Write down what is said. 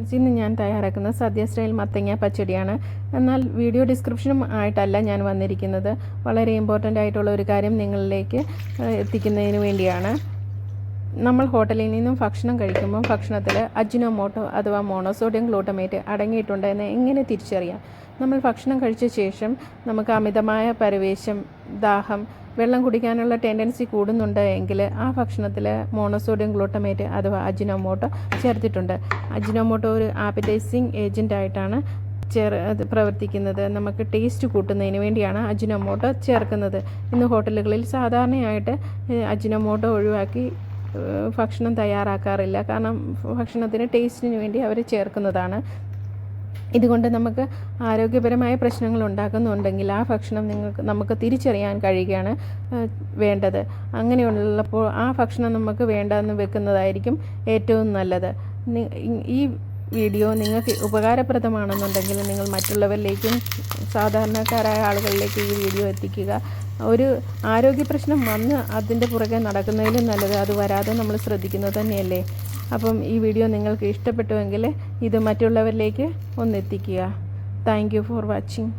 ഇന്ന് ഞാൻ തയ്യാറാക്കുന്ന സദ്യ സ്റ്റൈൽ മത്തങ്ങ പച്ചടിയാണ്. എന്നാൽ വീഡിയോ ഡിസ്ക്രിപ്ഷനും ആയിട്ടല്ല ഞാൻ വന്നിരിക്കുന്നത്. വളരെ ഇമ്പോർട്ടന്റ് ആയിട്ടുള്ള ഒരു കാര്യം നിങ്ങളിലേക്ക് എത്തിക്കുന്നതിന് വേണ്ടിയാണ്. നമ്മൾ ഹോട്ടലിൽ നിന്നും ഭക്ഷണം കഴിക്കുമ്പോൾ ഭക്ഷണത്തിൽ അജിനോമോട്ടോ അഥവാ മോണോസോഡിയം ഗ്ലൂട്ടമേറ്റ് അടങ്ങിയിട്ടുണ്ട് എന്ന് എങ്ങനെ തിരിച്ചറിയാം? നമ്മൾ ഭക്ഷണം കഴിച്ച ശേഷം നമുക്ക് അമിതമായ പരവേശം ദാഹം വെള്ളം കുടിക്കാനുള്ള ടെൻഡൻസി കൂടുന്നുണ്ട് എങ്കിൽ ആ ഭക്ഷണത്തിൽ മോണോസോഡിയം ഗ്ലൂട്ടമേറ്റ് അഥവാ അജിനോമോട്ടോ ചേർത്തിട്ടുണ്ട്. അജിനോമോട്ടോ ഒരു ആപ്പറ്റൈസിങ് ഏജന്റ് ആയിട്ടാണ് ചേർ പ്രവർത്തിക്കുന്നത്. നമുക്ക് ടേസ്റ്റ് കൂട്ടുന്നതിന് വേണ്ടിയാണ് അജിനോമോട്ടോ ചേർക്കുന്നത്. ഇന്ന് ഹോട്ടലുകളിൽ സാധാരണയായിട്ട് അജിനോമോട്ടോ ഒഴിവാക്കി ഭക്ഷണം തയ്യാറാക്കാറില്ല. കാരണം ഭക്ഷണത്തിന് ടേസ്റ്റിന് വേണ്ടി അവർ ചേർക്കുന്നതാണ്. ഇതുകൊണ്ട് നമുക്ക് ആരോഗ്യപരമായ പ്രശ്നങ്ങൾ ഉണ്ടാക്കുന്നുണ്ടെങ്കിൽ ആ ഭക്ഷണം നിങ്ങൾക്ക് നമുക്ക് തിരിച്ചറിയാൻ കഴിയുകയാണ് വേണ്ടത്. അങ്ങനെയുള്ളപ്പോൾ ആ ഭക്ഷണം നമുക്ക് വേണ്ടെന്ന് വെക്കുന്നതായിരിക്കും ഏറ്റവും നല്ലത്. ഈ വീഡിയോ നിങ്ങൾക്ക് ഉപകാരപ്രദമാണെന്നുണ്ടെങ്കിൽ നിങ്ങൾ മറ്റുള്ളവരിലേക്കും സാധാരണക്കാരായ ആളുകളിലേക്ക് ഈ വീഡിയോ എത്തിക്കുക. ഒരു ആരോഗ്യ പ്രശ്നം വന്ന് അതിന്റെ പുറകെ നടക്കുന്നതിലും നല്ലത് അത് വരാതെ നമ്മൾ ശ്രദ്ധിക്കുന്നത് തന്നെയല്ലേ? അപ്പം ഈ വീഡിയോ നിങ്ങൾക്ക് ഇഷ്ടപ്പെട്ടുവെങ്കിൽ ഇത് മറ്റുള്ളവരിലേക്ക് ഒന്നെത്തിക്കുക താങ്ക് യു ഫോർ വാച്ചിങ്.